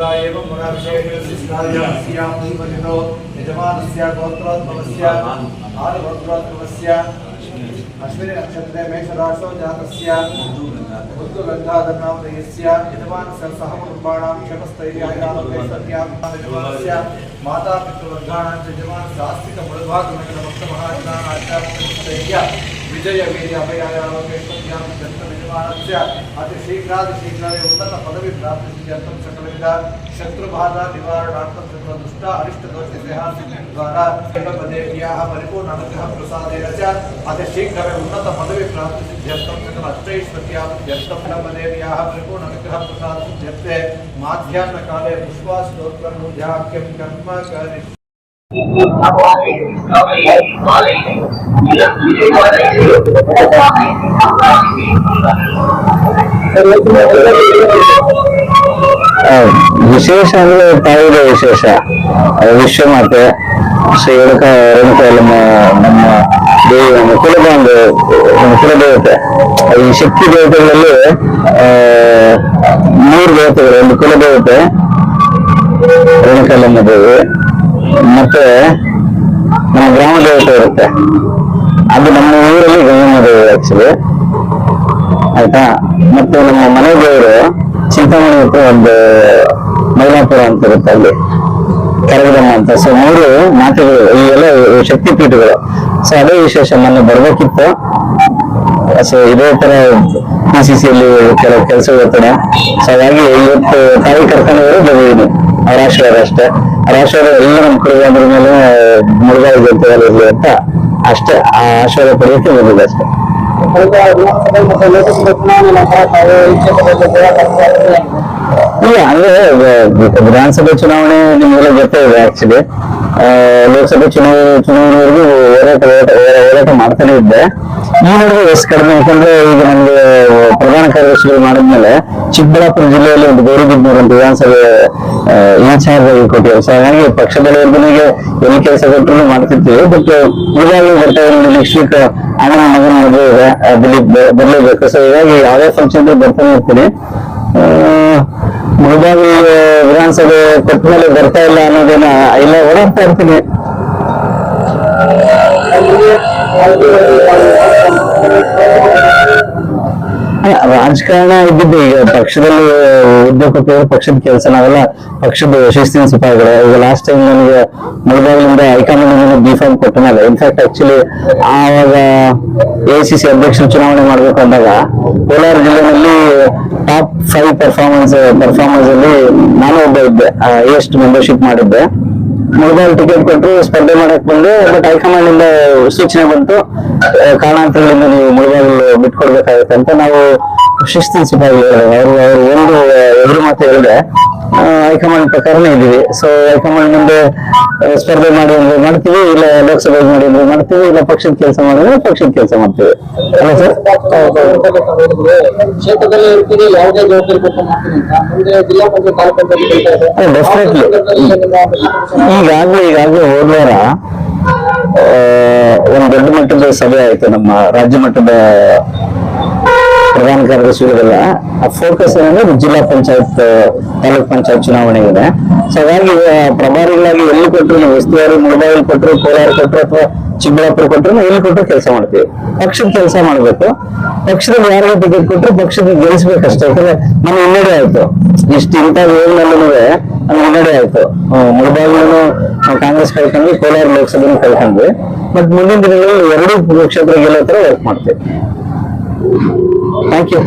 तथा एवं गुणाक्षेत्रियामधिपतिनो यजमानस्य गोत्रोद्भवस्य आदिगोत्रोद्भवस्य अश्विनी नक्षत्रे मेषराशो जातस्य बुद्धगन्धाधर्णावदयस्य यजमानस्य सहकुटुम्बाणां क्षमस्थैर्यायालोकेश्वर्यात्मानस्य माता पितृवर्गाणां च यजमानस्य आस्तिकमुळभागमहिलभक्तमहाजनानां च विजयवीर्य अभयायालोकेश्वर्यां जन्तमे निर्माणस्य अतिशीघ्राति उन्नत पदवी प्राप्त सकलविधा शत्रुबाधा निवारणार्थं शत्रुदुष्टा अरिष्टदोषद्वारा देव्याः परिपूर्ण प्रसाद अति शीघ्र उन्नत पदवी प्राप्त सकल परिपूर्ण ವಿಶೇಷ ಅಂದ್ರೆ ತಾಯಿದೆ ವಿಶೇಷ ಆ, ವಿಶ್ವಮಾತೆ ಶ್ರೀ ರೇಣುಕ ರೇಣುಕಾಯಲ್ಲಮ್ಮ ನಮ್ಮ ದೇವಿ ನಮ್ಮ ಕುಲಬಾಂಧು ನಮ್ಮ ಕುಲದೇವತೆ ಈ ಶಕ್ತಿ ದೇವತೆಗಳಲ್ಲಿ ಆ, ಮೂರು ದೇವತೆಗಳು ಒಂದು ಕುಲದೇವತೆ ರೇಣುಕಾಯಲ್ಲಮ್ಮ ದೇವಿ ಮತ್ತೆ ನಮ್ಮ ಗ್ರಾಮ ದೇವತೆ ಇರುತ್ತೆ. ಅದು ನಮ್ಮ ಊರಲ್ಲಿ ಗ್ರಾಮ ದೇವಿ ಆಕ್ಚುಲಿ ಆಯ್ತಾ? ಮತ್ತೆ ನಮ್ಮ ಮನೆ ದೇವರು ಚಿಂತಾಮಣಿ ಹತ್ರ ಒಂದು ಮೈಲಾಪುರ ಅಂತ ಇರುತ್ತೆ ಅಲ್ಲಿ. ಕರಗದಮ್ಮ ಅಂತ. ಸೊ ಮೂರು ಮಾತೆಗಳು, ಈ ಎಲ್ಲ ಶಕ್ತಿ ಪೀಠಗಳು ಸೊ ಅದೇ ವಿಶೇಷ ಮೊನ್ನೆ ಬರ್ಬೇಕಿತ್ತು. ಸೊ ಇದೇ ತರ ಪಿ ಸಿ ಸಿ ಅಲ್ಲಿ ಕೆಲವು ಕೆಲಸ ಇರ್ತಾನೆ ಸೊ ಹಾಗಾಗಿ ಇವತ್ತು ತಾಯಿ ಕರ್ಕೊಂಡು ಹೋಗಿ ಬಂದಿದ್ದೀನಿ ಅವ್ರ ಆಶೀರ್ವಾದ ಅಷ್ಟೇ. ಅವ್ರ ಆಶೀರ್ವಾದ ಎಲ್ಲ ನಮ್ಮ ಕಡೆ ಅಂದ್ರ ಮೇಲೆ ಮುಳುಗಾಯಿ ಇರ್ಲಿ ಅಂತ ಅಷ್ಟೇ. ಆ ಆಶೀರ್ವಾದ ಪಡೆಯೋಕೆ ಬಂದಿದೆ ಅಷ್ಟೇ. ಇಲ್ಲ, ಅಂದ್ರೆ ವಿಧಾನಸಭೆ ಚುನಾವಣೆ ನಿಮ್ಗೆಲ್ಲ ಗೊತ್ತೇ ಇದೆ ಆಕ್ಚುಲಿ ಲೋಕಸಭೆ ಚುನಾವಣೆ, ಚುನಾವಣೆವರೆಗೂ ಹೋರಾಟ ಹೋರಾಟ ಹೋರಾ- ಹೋರಾಟ ಮಾಡ್ತಾನೆ ಇದ್ದೆ. ಈ ನಡುವೆ ಎಷ್ಟು ಕಡಿಮೆ ಯಾಕಂದ್ರೆ ಈಗ ನಮಗೆ ಪ್ರಧಾನ ಕಾರ್ಯದರ್ಶಿಗಳು ಮಾಡಿದ್ಮೇಲೆ ಚಿಕ್ಕಬಳ್ಳಾಪುರ ಜಿಲ್ಲೆಯಲ್ಲಿ ಒಂದು ಗೌರಿಬಿದ್ನೂರು ಅಂತ ವಿಧಾನಸಭೆ ಇನ್ಚಾರ್ಜ್ ಆಗಿ ಕೊಟ್ಟಿದ್ದಾರೆ. ಸೊ ಹಾಗಾಗಿ ಪಕ್ಷದಲ್ಲಿವರೆಗೆ ಎಲ್ಲಿ ಕೆಲಸ ಕೊಟ್ಟರು ಮಾಡ್ತಿರ್ತೀವಿ ಬಟ್ ಈಗಾಗಲೇ ಬರ್ತಾ ಇದೆ ನೆಕ್ಸ್ಟ್ ವೀಕ್ ಅಣ್ಣನ ಮಗನ ಮದುವೆ ಇದೆ ದಿಲೀಪ್ ಬರ್ಲೇಬೇಕು. ಸೊ ಹೀಗಾಗಿ ಯಾವುದೇ ಫಂಕ್ಷನ್ ಬರ್ತಾನೆ ಇರ್ತೀನಿ ಆ, ಮುಳಬಾಗಿ ವಿಧಾನಸಭೆ ಕೊಟ್ಟ ಮೇಲೆ ಬರ್ತಾ ಇಲ್ಲ ಅನ್ನೋದೇನ ಇಲ್ಲ ಓಡಾಡ್ತಾ ಇರ್ತೀನಿ. ರಾಜಕಾರಣ ಇದ್ದಿದ್ದು. ಪಕ್ಷದಲ್ಲಿ ಉದ್ಯೋಗ ಕೊಟ್ಟಿರೋ ಪಕ್ಷದ ಕೆಲಸ, ನಾವೆಲ್ಲ ಪಕ್ಷದ ಯಶಸ್ಸಿನ ಸಿಪಾಯಿಗಳು ಈಗ ಲಾಸ್ಟ್ ಟೈಮ್ ನನಗೆ ಮುಳಬಾಗಿಲಿಂದ ಹೈಕಮಾಂಡ್ ಬಿ ಫಾರ್ಮ್ ಕೊಟ್ಟ ಮೇಲೆ ಇನ್ಫ್ಯಾಕ್ಟ್ ಆಕ್ಚುಲಿ ಆವಾಗ ಎ ಸಿ ಸಿ ಅಧ್ಯಕ್ಷರು ಚುನಾವಣೆ ಮಾಡ್ಬೇಕು ಅಂದಾಗ ಕೋಲಾರ ಜಿಲ್ಲೆಯಲ್ಲಿ ಟಾಪ್ ಫೈವ್ ಪರ್ಫಾರ್ಮೆನ್ಸ್ ಪರ್ಫಾರ್ಮೆನ್ಸ್ ಅಲ್ಲಿ ನಾನು ಒಬ್ಬ ಇದ್ದೆ. ಎಷ್ಟು ಮೆಂಬರ್ಶಿಪ್ ಮಾಡಿದ್ದೆ. ಮೊಬೈಲ್ ಟಿಕೆಟ್ ಕೊಟ್ಟು ಸ್ಪರ್ಧೆ ಮಾಡಕ್ ಬಂದು, ಬಟ್ ಹೈಕಮಾಂಡ್ ಇಂದ ಸೂಚನೆ ಬಂತು ಕಾರಣಾಂತರಗಳಿಂದ ನೀವು ಮೊಬೈಲ್ ಬಿಟ್ಕೊಡ್ಬೇಕಾಗುತ್ತೆ ಅಂತ ನಾವು ಶಿಸ್ತಿನ ಸಿಬ್ಬಂದಿ ಅವರು ಅವರು ಒಂದು ಎದುರು ಮಾತು ಹೇಳಿದ್ರೆ ಹೈಕಮಾಂಡ್ ಪ್ರಕಾರನೇ ಇದ್ದೀವಿ. ಸೊ ಹೈಕಮಾಂಡ್ ಮುಂದೆ ಸ್ಪರ್ಧೆ ಮಾಡಿ ಅಂದ್ರೆ ಮಾಡ್ತೀವಿ ಇಲ್ಲ ಲೋಕಸಭೆ ಮಾಡಿ ಅಂದ್ರೆ ಮಾಡ್ತೀವಿ ಇಲ್ಲ ಪಕ್ಷದ ಕೆಲಸ ಮಾಡಿದ್ರೆ ಪಕ್ಷದ ಕೆಲಸ ಮಾಡ್ತೀವಿ. ಅಲ್ಲ ಸರ್. ಡೆಫಿನೆಟ್ಲಿ ಈಗಾಗಲೇ ಈಗಾಗಲೇ ಹೋದ್ವಾರ ಒಂದು ದೊಡ್ಡ ಮಟ್ಟದ ಸಭೆ ಆಯ್ತು ನಮ್ಮ ರಾಜ್ಯ ಮಟ್ಟದ ಪ್ರಧಾನ ಕಾರ್ಯದರ್ಶಿಗಳಿಗೆಲ್ಲ. ಆ ಫೋಕಸ್ ಏನಂದ್ರೆ ಜಿಲ್ಲಾ ಪಂಚಾಯತ್ ತಾಲೂಕ್ ಪಂಚಾಯತ್ ಚುನಾವಣೆ ಇದೆ. ಹಾಗಾಗಿ ಆ, ಪ್ರಭಾರಿಗಳಾಗಿ ಎಲ್ಲಿ ಕೊಟ್ಟರು ನಾವು ಉಸ್ತುವಾರಿ ಮುಳಬಾಗಿಲು ಕೊಟ್ಟರು ಕೋಲಾರ ಕೊಟ್ಟರು ಅಥವಾ ಚಿಕ್ಕಬಳ್ಳಾಪುರ ಕೊಟ್ಟರು ನಾವು ಎಲ್ಲಿ ಕೊಟ್ಟರು ಕೆಲಸ ಮಾಡ್ತೀವಿ. ಪಕ್ಷದ ಕೆಲಸ ಮಾಡಬೇಕು. ಪಕ್ಷದ ಯಾರಿಗೆ ಟಿಕೆಟ್ ಕೊಟ್ಟರು ಪಕ್ಷದ ಗೆಲ್ಲಿಸ್ಬೇಕಷ್ಟೇ. ಯಾಕಂದ್ರೆ ನಮ್ಮ ಹಿನ್ನಡೆ ಆಯ್ತು. ಇಷ್ಟು ಇಂಥ ವೇವ್ನಲ್ಲೂ ನಮ್ಮ ಹಿನ್ನಡೆ ಆಯ್ತು. ಮುಳಬಾಗಿಲು ಕಾಂಗ್ರೆಸ್ ಕಳ್ಕೊಂಡ್ವಿ ಕೋಲಾರ ಲೋಕಸಭೆನೂ ಕಳ್ಕೊಂಡ್ವಿ. ಬಟ್ ಮುಂದಿನ ದಿನಗಳಲ್ಲಿ ಎರಡೂ ಕ್ಷೇತ್ರ ಗೆಲ್ಲೋ ಥರ ವರ್ಕ್ ಮಾಡ್ತೀವಿ. Thank you